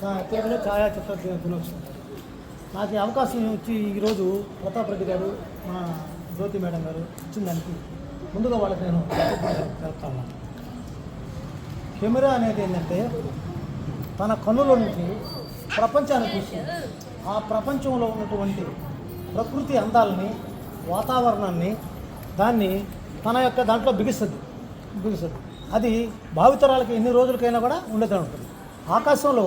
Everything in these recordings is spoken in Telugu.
చా- తెలుగులో ఛాయాచిత్ర దినోత్సవం నాకు ఈ అవకాశం ఇచ్చి ఈరోజు ప్రతాప్ రెడ్డి గారు మా జ్యోతి మేడం గారు ఇచ్చిన దానికి ముందుగా వాళ్ళకి నేను చెప్తాను కెమెరా అనేది ఏంటంటే తన కన్నుల నుంచి ప్రపంచాన్ని చూసి ఆ ప్రపంచంలో ఉన్నటువంటి ప్రకృతి అందాలని వాతావరణాన్ని దాన్ని తన యొక్క దాంట్లో బిగిస్తుంది. బిగిస్తుంది. అది భావితరాలకి ఎన్ని రోజులకైనా కూడా ఉండేదే ఉంటుంది ఆకాశంలో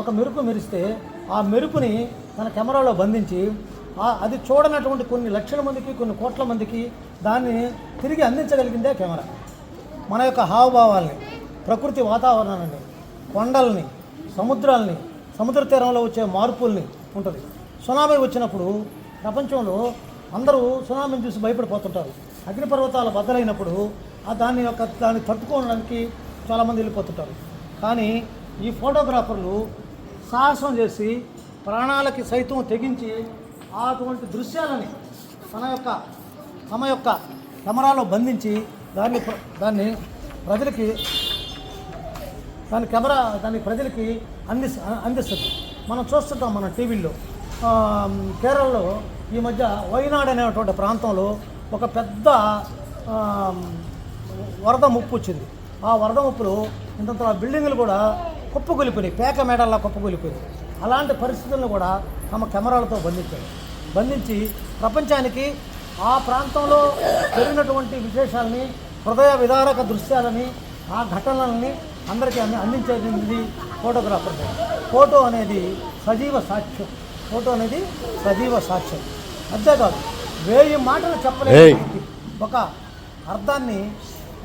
ఒక మెరుపు మెరిస్తే ఆ మెరుపుని తన కెమెరాలో బంధించి అది చూడనటువంటి కొన్ని లక్షల మందికి కొన్ని కోట్ల మందికి దాన్ని తిరిగి అందించగలిగిందే కెమెరా. మన యొక్క హావభావాల్ని ప్రకృతి వాతావరణాన్ని కొండల్ని సముద్రాల్ని సముద్ర తీరంలో వచ్చే మార్పుల్ని ఉంటుంది. సునామీ వచ్చినప్పుడు ప్రపంచంలో అందరూ సునామీని చూసి భయపడిపోతుంటారు. అగ్నిపర్వతాలు బద్దలైనప్పుడు ఆ దాని యొక్క దాన్ని తట్టుకోవడానికి చాలామంది వెళ్ళిపోతుంటారు. కానీ ఈ ఫోటోగ్రాఫర్లు సాహసం చేసి ప్రాణాలకి సైతం తెగించి అటువంటి దృశ్యాలని తన యొక్క తమ యొక్క కెమెరాలో బంధించి దాన్ని దాన్ని ప్రజలకి దాని కెమెరా దాన్ని ప్రజలకి అంది అందిస్తుంది. మనం చూస్తుంటాం మన టీవీల్లో. కేరళలో ఈ మధ్య వైనాడ్ అనేటువంటి ప్రాంతంలో ఒక పెద్ద వరద ముప్పు వచ్చింది. ఆ వరద ముప్పులో ఇంత బిల్డింగులు కూడా కుప్పకూలిపోయినాయి పేక మేడల్లా కుప్పకూలిపోయినాయి అలాంటి పరిస్థితులను కూడా తమ కెమెరాలతో బంధించారు. బంధించి ప్రపంచానికి ఆ ప్రాంతంలో జరిగినటువంటి విశేషాలని హృదయ విదారక దృశ్యాలని ఆ ఘటనలని అందరికీ అంది అందించేది ఫోటోగ్రాఫర్ ఫోటో అనేది సజీవ సాక్ష్యం. ఫోటో అనేది సజీవ సాక్ష్యం. అంతేకాదు వేయి మాటలు చెప్పలేదు ఒక అర్థాన్ని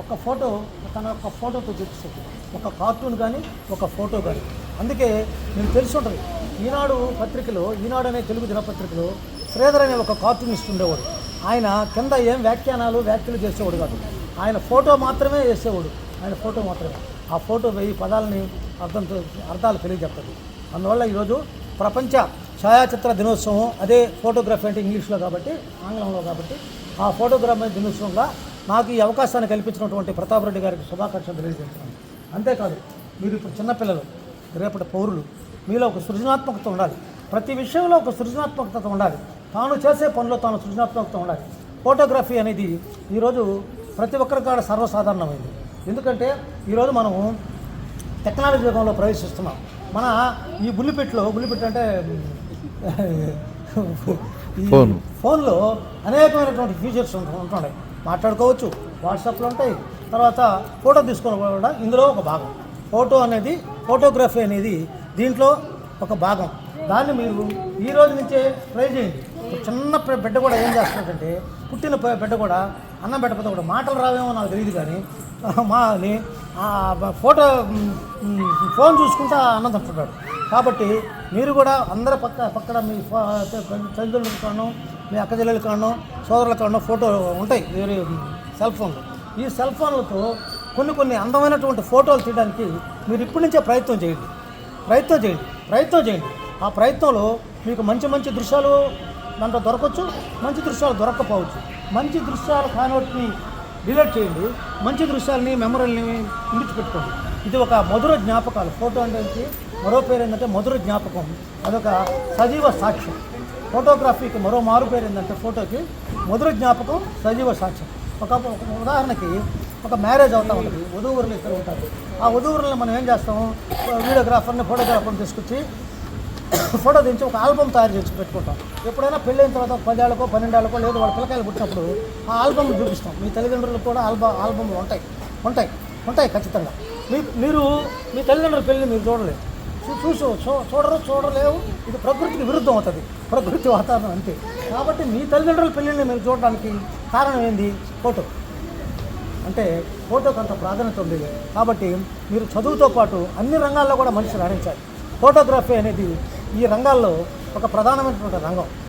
ఒక ఫోటో తన యొక్క ఫోటోతో చూపిస్తుంది. ఒక కార్టూన్ కానీ ఒక ఫోటో కానీ అందుకే మీకు తెలిసి ఉంటుంది ఈనాడు పత్రికలో ఈనాడు అనే తెలుగు దినపత్రికలో శ్రీధర్ అనే ఒక కార్టూనిస్ట్ ఉండేవాడు. ఆయన కింద ఏం వ్యాఖ్యానాలు వ్యాఖ్యలు చేసేవాడు కాదు. ఆయన ఫోటో మాత్రమే వేసేవాడు ఆయన ఫోటో మాత్రమే. ఆ ఫోటో వెయ్యి పదాలని అర్థంతో అర్థాలు తెలియజెప్పదు. అందువల్ల ఈరోజు ప్రపంచ ఛాయాచిత్ర దినోత్సవం అదే ఫోటోగ్రఫీ అంటే ఇంగ్లీష్లో కాబట్టి ఆంగ్లంలో కాబట్టి ఆ ఫోటోగ్రఫీ దినోత్సవంగా నాకు ఈ అవకాశాన్ని కల్పించినటువంటి ప్రతాప్ రెడ్డి గారికి శుభాకాంక్షలు తెలియజేస్తున్నాను. అంతేకాదు మీరు ఇప్పుడు చిన్నపిల్లలు రేపటి పౌరులు మీలో ఒక సృజనాత్మకత ఉండాలి. ప్రతి విషయంలో ఒక సృజనాత్మకత ఉండాలి. తాను చేసే పనిలో తాను సృజనాత్మకత ఉండాలి. ఫోటోగ్రఫీ అనేది ఈరోజు ప్రతి ఒక్కరి కాడ సర్వసాధారణమైంది. ఎందుకంటే ఈరోజు మనము టెక్నాలజీ యుగంలో ప్రవేశిస్తున్నాం. మన ఈ బుల్లిపెట్లో బుల్లిపెట్టు అంటే. ఫోన్లో అనేకమైనటువంటి ఫీచర్స్ ఉంటు- ఉంటున్నాయి మాట్లాడుకోవచ్చు. వాట్సాప్లో ఉంటాయి. తర్వాత ఫోటో తీసుకోవడం కూడా ఇందులో ఒక భాగం. ఫోటో అనేది ఫోటోగ్రఫీ అనేది దీంట్లో ఒక భాగం. దాన్ని మీరు ఈ రోజు నుంచే ట్రై చేయండి. చిన్న బిడ్డ కూడా ఏం చేస్తున్నాడంటే పుట్టిన బిడ్డ కూడా అన్నం పెట్టకపోతే కూడా మాటలు రావేమో నాకు తెలియదు కానీ మా అని ఫోటో ఫోన్ చూసుకుంటా అన్నం తింటున్నాడు. కాబట్టి మీరు కూడా అందరి పక్క పక్కన మీ తల్లిదండ్రులతోనూ మీ అక్క చెల్లెల కాడను సోదరుల కాడను ఫోటో ఉంటాయి వేరే సెల్ ఫోన్లు. ఈ సెల్ ఫోన్లతో కొన్ని కొన్ని అందమైనటువంటి ఫోటోలు తీయడానికి మీరు ఇప్పటి నుంచే ప్రయత్నం చేయండి. ప్రయత్నం చేయండి. ప్రయత్నం చేయండి. ఆ ప్రయత్నంలో మీకు మంచి మంచి దృశ్యాలు దాంట్లో దొరకవచ్చు మంచి దృశ్యాలు దొరకకపోవచ్చు. మంచి దృశ్యాలు కానివాటిని డిలీట్ చేయండి. మంచి దృశ్యాలని మెమరీని విడిచిపెట్టుకోండి. ఇది ఒక మధుర జ్ఞాపకాలు. ఫోటో అంటే మరో పేరు ఏంటంటే మధుర జ్ఞాపకం. అదొక సజీవ సాక్ష్యం. ఫోటోగ్రఫీకి మరో మారు పేరు ఏంటంటే ఫోటోకి మధుర జ్ఞాపకం సజీవ సాక్ష్యం. ఒక ఉదాహరణకి ఒక మ్యారేజ్ అవుతా ఉంటుంది వధూవరులు ఇద్దరు ఉంటారు. ఆ వధూవరులను మనం ఏం చేస్తాము? వీడియోగ్రాఫర్ని ఫోటోగ్రాఫర్ని తీసుకొచ్చి ఫోటో దించి ఒక ఆల్బమ్ తయారు చేసి పెట్టుకుంటాం. ఎప్పుడైనా పెళ్ళైన తర్వాత పదేళ్ళకో పన్నెండేళ్ళకో లేదు వాళ్ళ పిల్లకాయలు పుట్టినప్పుడు ఆ ఆల్బమ్ చూపిస్తాం. మీ తల్లిదండ్రులు కూడా ఆల్బమ్ ఆల్బమ్లు ఉంటాయి. ఉంటాయి. ఉంటాయి ఖచ్చితంగా. మీ మీరు మీ తల్లిదండ్రుల పెళ్ళిని మీరు చూడలేదు. చూసు చూ- చూడరు చూడలేవు. ఇది ప్రకృతికి విరుద్ధం అవుతుంది. ప్రకృతి వాతావరణం అంతే. కాబట్టి మీ తల్లిదండ్రుల పెళ్ళిని మీరు చూడడానికి కారణం ఏంది? ఫోటో. అంటే ఫోటోకి అంత ప్రాధాన్యత ఉంది కాబట్టి మీరు చదువుతో పాటు అన్ని రంగాల్లో కూడా మనిషి రాణించాలి. ఫోటోగ్రఫీ అనేది ఈ రంగాల్లో ఒక ప్రధానమైనటువంటి రంగం.